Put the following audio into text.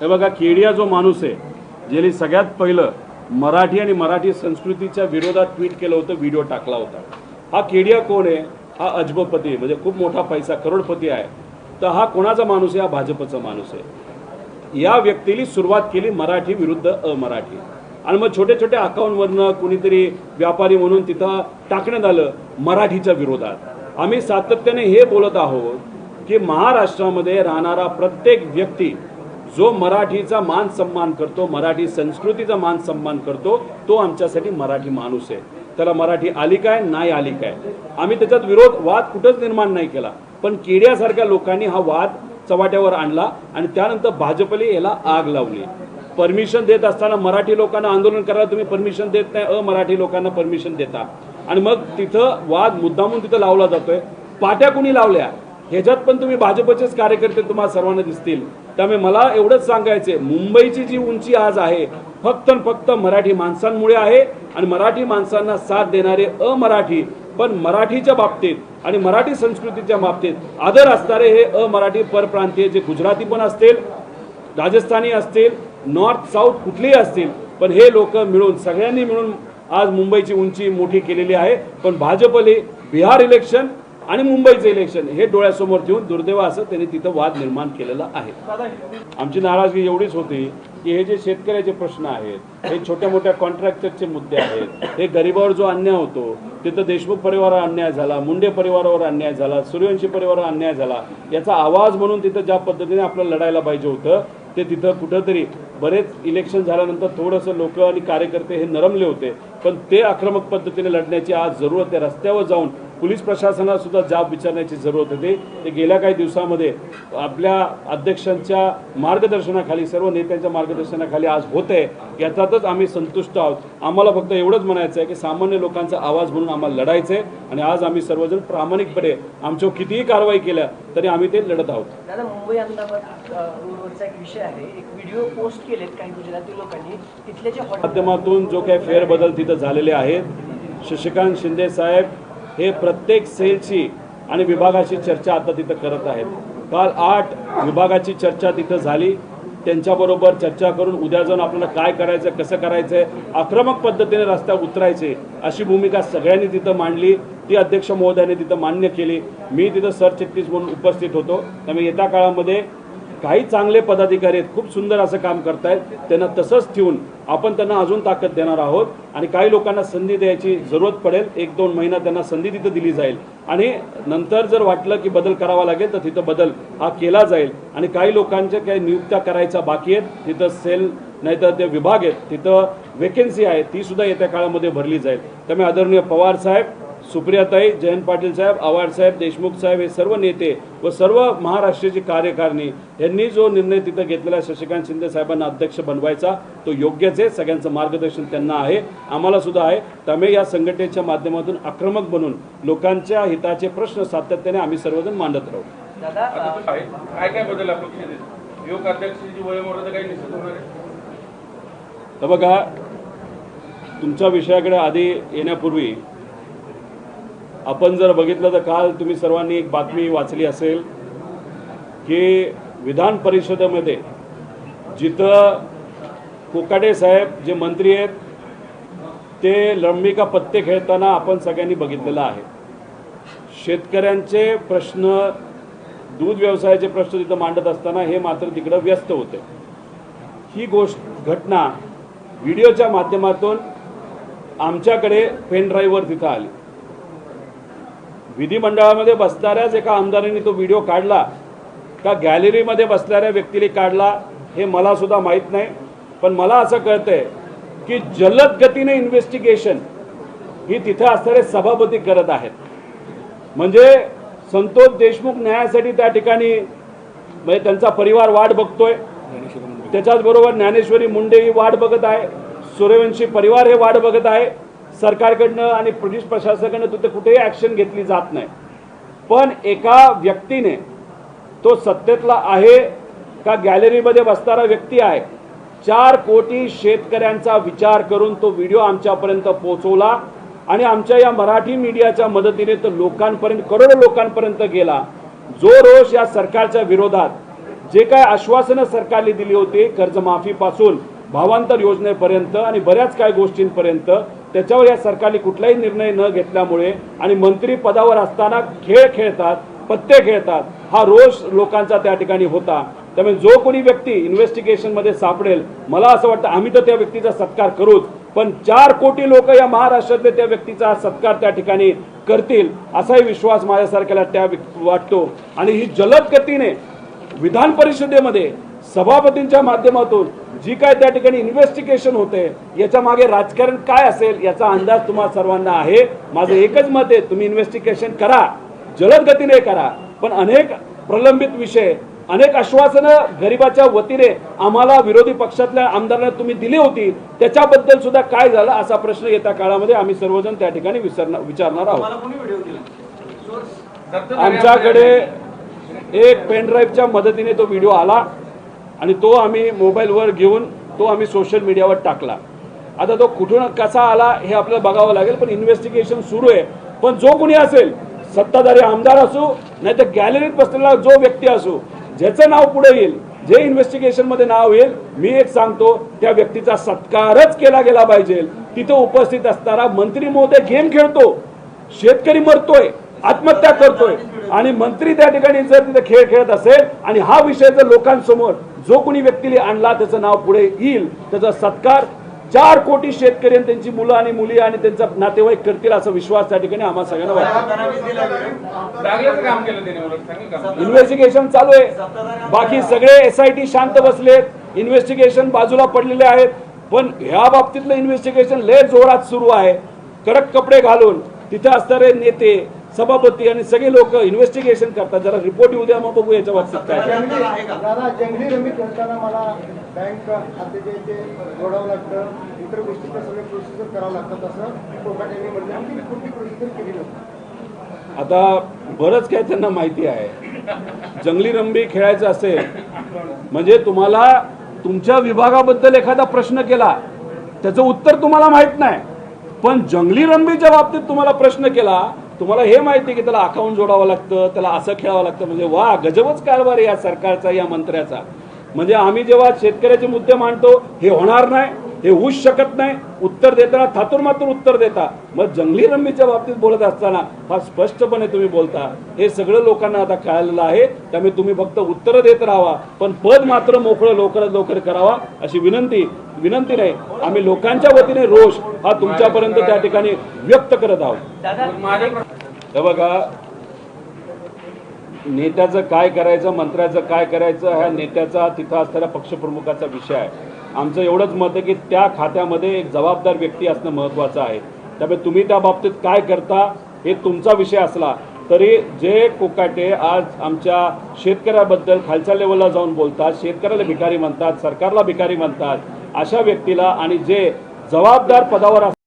हे बघा केडिया जो माणूस आहे ज्याने सगळ्यात पहिलं मराठी आणि मराठी संस्कृतीच्या विरोधात ट्विट केलं होतं व्हिडिओ टाकला होता. हा केडिया कोण आहे? हा अजबपती म्हणजे खूप मोठा पैसा करोडपती आहे. तर हा कोणाचा माणूस आहे? हा भाजपचा माणूस आहे. या व्यक्तीने सुरुवात केली मराठी विरुद्ध अमराठी. आणि मग छोट्या छोट्या अकाउंटवरनं कुणीतरी व्यापारी म्हणून तिथं टाकण्यात आलं मराठीच्या विरोधात. आम्ही सातत्याने हे बोलत आहोत की महाराष्ट्रामध्ये राहणारा प्रत्येक व्यक्ती जो मराठीचा मान सन्मान करतो मराठी संस्कृतीचा मान सन्मान करतो तो आमच्यासाठी मराठी माणूस आहे. त्याला मराठी आली काय नाही आली काय? आम्ही त्याच्यात विरोध वाद कुठंच निर्माण नाही केला. पण केड्यासारख्या लोकांनी हा वाद चव्हाट्यावर आणला आणि त्यानंतर भाजपने याला आग लावली. परमिशन देत असताना मराठी लोकांना आंदोलन करायला तुम्ही परमिशन देत नाही अमराठी लोकांना परमिशन देता. आणि मग तिथं वाद मुद्दामून तिथं लावला जातोय. पाट्या कुणी लावल्या? ह्याच्यात पण तुम्ही भाजपचेच कार्यकर्ते तुम्हाला सर्वांना दिसतील. त्यामुळे मला एवढंच सांगायचंय मुंबईची जी उंची आज आहे फक्त फक्त मराठी माणसांमुळे आहे आणि मराठी माणसांना साथ देणारे अमराठी पण मराठीच्या बाबतीत आणि मराठी संस्कृतीच्या बाबतीत आदर असणारे हे अमराठी परप्रांतीय जे गुजराती पण असतील राजस्थानी असतील नॉर्थ साऊथ कुठलेही असतील पण हे लोक मिळून सगळ्यांनी मिळून आज मुंबईची उंची मोठी केलेली आहे. पण भाजपले बिहार इलेक्शन आणि मुंबईचं इलेक्शन हे डोळ्यासमोर ठेवून दुर्दैव असं त्यांनी तिथं वाद निर्माण केलेला आहे. आमची नाराजगी एवढीच होती की हे जे शेतकऱ्याचे प्रश्न आहेत हे छोट्या मोठ्या कॉन्ट्रॅक्टरचे मुद्दे आहेत हे गरिबावर जो अन्याय होतो तिथं देशमुख परिवारावर अन्याय झाला मुंडे परिवारावर अन्याय झाला सूर्यवंशी परिवारावर अन्याय झाला याचा आवाज म्हणून तिथं ज्या पद्धतीने आपल्याला लढायला पाहिजे होतं ते तिथं कुठंतरी बरेच इलेक्शन झाल्यानंतर थोडंसं लोक आणि कार्यकर्ते हे नरमले होते. पण ते आक्रमक पद्धतीने लढण्याची आज जरूरत आहे. रस्त्यावर जाऊन पोलीस प्रशासनाला सुद्धा जाब विचारण्याची जरूरत होती. ते गेल्या काही दिवसामध्ये आपल्या अध्यक्षांच्या मार्गदर्शनाखाली सर्व नेत्यांच्या मार्गदर्शनाखाली आज होते याच्यातच आम्ही संतुष्ट आहोत. आम्हाला फक्त एवढंच म्हणायचं आहे की सामान्य लोकांचा आवाज म्हणून आम्हाला लढायचं आहे आणि आज आम्ही सर्वजण प्रामाणिकपणे आमच्यावर कितीही कारवाई केल्या तरी आम्ही ते लढत आहोत. दादा मुंबई अहमदाबाद अ, रोडवरचा एक विषय आहे. एक व्हिडिओ पोस्ट केलेत काही गुजराती लोकांनी. तिथले जे हॉटेल माध्यमातून जो काही फेरबदल तिथं झालेले आहेत शशिकांत शिंदे साहेब हे प्रत्येक सेलची आणि विभागाची चर्चा आता तिथं करत आहेत. काल आठ विभागाची चर्चा तिथं झाली. त्यांच्याबरोबर चर्चा करून उद्या जाऊन आपल्याला काय करायचं कसं करायचं आहे आक्रमक पद्धतीने रस्त्यावर उतरायचे अशी भूमिका सगळ्यांनी तिथं मांडली. ती अध्यक्ष महोदयाने तिथं मान्य केली. मी तिथं सरचिटणीस म्हणून उपस्थित होतो. त्यामुळे येत्या काळामध्ये काही चांगले पदाधिकारी आहेत खूप सुंदर असं काम करतायत त्यांना तसंच ठेवून आपण त्यांना अजून ताकद देणार आहोत आणि काही लोकांना संधी द्यायची जरूरत पडेल एक दोन महिना त्यांना संधी तिथं दिली जाईल. आणि नंतर जर वाटलं की बदल करावा लागेल तर तिथं बदल हा केला जाईल. आणि काही लोकांच्या काही नियुक्त्या करायच्या बाकी आहेत तिथं सेल नाहीतर ते विभाग आहेत तिथं वेकेन्सी आहे ती सुद्धा येत्या काळामध्ये भरली जाईल. त्यामुळे आदरणीय पवार साहेब सुप्रियाताई जयंत पाटील साहेब आव्हाड साहेब देशमुख साहेब हे सर्व नेते व सर्व महाराष्ट्राची कार्यकारिणी यांनी जो निर्णय तिथं घेतलेला शशिकांत शिंदे साहेबांना अध्यक्ष बनवायचा तो योग्यच आहे सगळ्यांचं मार्गदर्शन त्यांना आहे आम्हाला सुद्धा आहे. त्यामुळे या संघटनेच्या माध्यमातून आक्रमक बनून लोकांच्या हिताचे प्रश्न सातत्याने आम्ही सर्वजण मांडत राहू. काय काय बदल तर बघा तुमच्या विषयाकडे आधी येण्यापूर्वी आपण जर बघितलं तर काल तुम्ही सर्वांनी एक बातमी वाचली असेल की विधान परिषदेमध्ये जिथं कोकाडे साहेब जे मंत्री आहेत ते लंबिका पत्ते खेळताना आपण सगळ्यांनी बघितलेलं आहे. शेतकऱ्यांचे प्रश्न दूध व्यवसायाचे प्रश्न तिथं मांडत असताना हे मात्र तिकडं व्यस्त होते. ही गोष्ट घटना व्हिडिओच्या माध्यमातून आमच्याकडे पेन ड्राईव्हवर तिथं आली. विधिमंडळामध्ये बसणाऱ्याच एका आमदारांनी तो व्हिडिओ काढला का गॅलरीमध्ये बसणाऱ्या व्यक्तीने काढला हे मला सुद्धा माहीत नाही. पण मला असं कळतंय की जलद गतीने इन्व्हेस्टिगेशन ही तिथे असणारे सभापती करत आहेत. म्हणजे संतोष देशमुख न्यायासाठी त्या ठिकाणी म्हणजे त्यांचा परिवार वाट बघतोय. त्याच्याच बरोबर ज्ञानेश्वरी मुंडे ही वाट बघत आहे. सूर्यवंशी परिवार हे वाट बघत आहे. सरकारकडनं आणि पोलीस प्रशासनाकडनं तिथे कुठेही ॲक्शन घेतली जात नाही. पण एका व्यक्तीने तो सत्तेतला आहे का गॅलरीमध्ये बसणारा व्यक्ती आहे चार कोटी शेतकऱ्यांचा विचार करून तो व्हिडिओ आमच्यापर्यंत पोहोचवला आणि आमच्या या मराठी मीडियाच्या मदतीने तो लोकांपर्यंत करोडो लोकांपर्यंत गेला. जो रोष या सरकारच्या विरोधात जे काय आश्वासनं सरकारने दिली होती कर्जमाफीपासून भावांतर योजनेपर्यंत आणि बऱ्याच काही गोष्टींपर्यंत त्याच्यावर या सरकारने कुठलाही निर्णय न घेतल्यामुळे आणि मंत्री पदावर असताना खेळ खेळतात पत्ते खेळतात हा रोष लोकांचा त्या ठिकाणी होता. त्यामुळे जो कोणी व्यक्ती इन्व्हेस्टिगेशनमध्ये सापडेल मला असं वाटतं आम्ही तर त्या व्यक्तीचा सत्कार करूच पण चार कोटी लोक या महाराष्ट्रातले त्या व्यक्तीचा सत्कार त्या ठिकाणी करतील असाही विश्वास माझ्यासारख्याला त्या वाटतो. आणि ही जलद गतीने विधान परिषदेमध्ये सभापतींच्या माध्यमातून जी काय त्या ठिकाणी इन्व्हेस्टिगेशन होते याच्या मागे राजकारण काय असेल याचा अंदाज तुम्हाला सर्वांना आहे. माझं एकच मत आहे तुम्ही इन्व्हेस्टिगेशन करा जलद गतीने करा. पण अनेक प्रलंबित विषय अनेक आश्वासनं गरिबाच्या वतीने आम्हाला विरोधी पक्षातल्या आमदारांना तुम्ही दिली होती त्याच्याबद्दल सुद्धा काय झालं असा प्रश्न येत्या काळामध्ये आम्ही सर्वजण त्या ठिकाणी विचारणार विचारणार आहोत. आमच्याकडे एक पेनड्राईव्हच्या मदतीने तो व्हिडिओ आला. आणि तो आम्ही मोबाईलवर घेऊन तो आम्ही सोशल मीडियावर टाकला. आता तो कुठून कसा आला हे आपल्याला बघावं लागेल पण इन्व्हेस्टिगेशन सुरू आहे. पण जो कोणी असेल सत्ताधारी आमदार असो नाही तर गॅलरीत बसलेला जो व्यक्ती असो ज्याचं नाव पुढे येईल जे इन्व्हेस्टिगेशनमध्ये नाव येईल मी एक सांगतो त्या व्यक्तीचा सत्कारच केला गेला पाहिजे. तिथं उपस्थित असणारा मंत्री महोदय गेम खेळतो. शेतकरी मरतोय आत्महत्या करतोय. आणि मंत्री त्या ठिकाणी जर तिथे खेळ खेळत असेल आणि हा विषय जर लोकांसमोर जो कोणी व्यक्तीने आणला त्याचं नाव पुढे येईल. त्याचा सत्कार चार कोटी शेतकरी आणि त्यांची मुलं आणि मुली आणि त्यांचा नातेवाईक करतील असा विश्वास त्या ठिकाणी आम्हा सगळ्यांना वाटतो. इन्व्हेस्टिगेशन चालू आहे. बाकी सगळे एस आय टी शांत बसलेत. इन्व्हेस्टिगेशन बाजूला पडलेले आहेत. पण ह्या बाबतीतलं इन्व्हेस्टिगेशन लय जोरात सुरू आहे. कडक कपडे घालून तिथे असणारे नेते सभापती आणि सगळे लोक इन्व्हेस्टिगेशन करतात. जरा रिपोर्ट येऊ द्या मग बघू याच्या बाबतीत काय. जंगली रमी खेळताना मला बँक खाते जे ते जोडावं लागतं. इतर गोष्टीचं सगळे प्रोसिजर करावं लागतात असं यांनी म्हटलं आणखी कोणती प्रोसिजर केली नव्हती. आता बरंच काय त्यांना माहिती आहे. जंगली रंबी खेळायचं असेल म्हणजे तुम्हाला तुमच्या विभागाबद्दल एखादा प्रश्न केला त्याचं उत्तर तुम्हाला माहीत नाही. पण जंगली रंबीच्या बाबतीत तुम्हाला प्रश्न केला तुम्हाला हे माहिती आहे की त्याला अकाउंट जोडावं लागतं त्याला असं खेळावं लागतं. म्हणजे वा गजबच कारभार या सरकारचा या मंत्र्याचा. म्हणजे आम्ही जेव्हा शेतकऱ्याचे मुद्दे मांडतो हे होणार नाही. हे होऊच शकत नाही. उत्तर देताना थातूर मातूर उत्तर देता. मग जंगली रंबीच्या बाबतीत बोलत असताना फार स्पष्टपणे तुम्ही बोलता. हे सगळं लोकांना आता कळालेलं आहे. त्यामुळे तुम्ही फक्त उत्तरं देत राहावा. पण पद मात्र मोकळं लवकरात लवकर करावा अशी विनंती विनंती नाही. आम्ही लोकांच्या वतीने रोष हा तुमच्यापर्यंत त्या ठिकाणी व्यक्त करत आहोत. हे बघा नेत्याचं काय करायचं मंत्र्याचं काय करायचं ह्या नेत्याचा तिथं असणाऱ्या पक्षप्रमुखाचा विषय आहे. आमचं एवढंच मत आहे की त्या खात्यामध्ये एक जबाबदार व्यक्ती असणं महत्त्वाचं आहे. त्यामुळे तुम्ही त्या बाबतीत काय करता हे तुमचा विषय असला तरी जे कोकाटे आज आमच्या शेतकऱ्याबद्दल खालच्या लेवलला जाऊन बोलतात शेतकऱ्याला भिकारी म्हणतात सरकारला भिकारी म्हणतात अशा व्यक्तीला आणि जे जबाबदार पदावर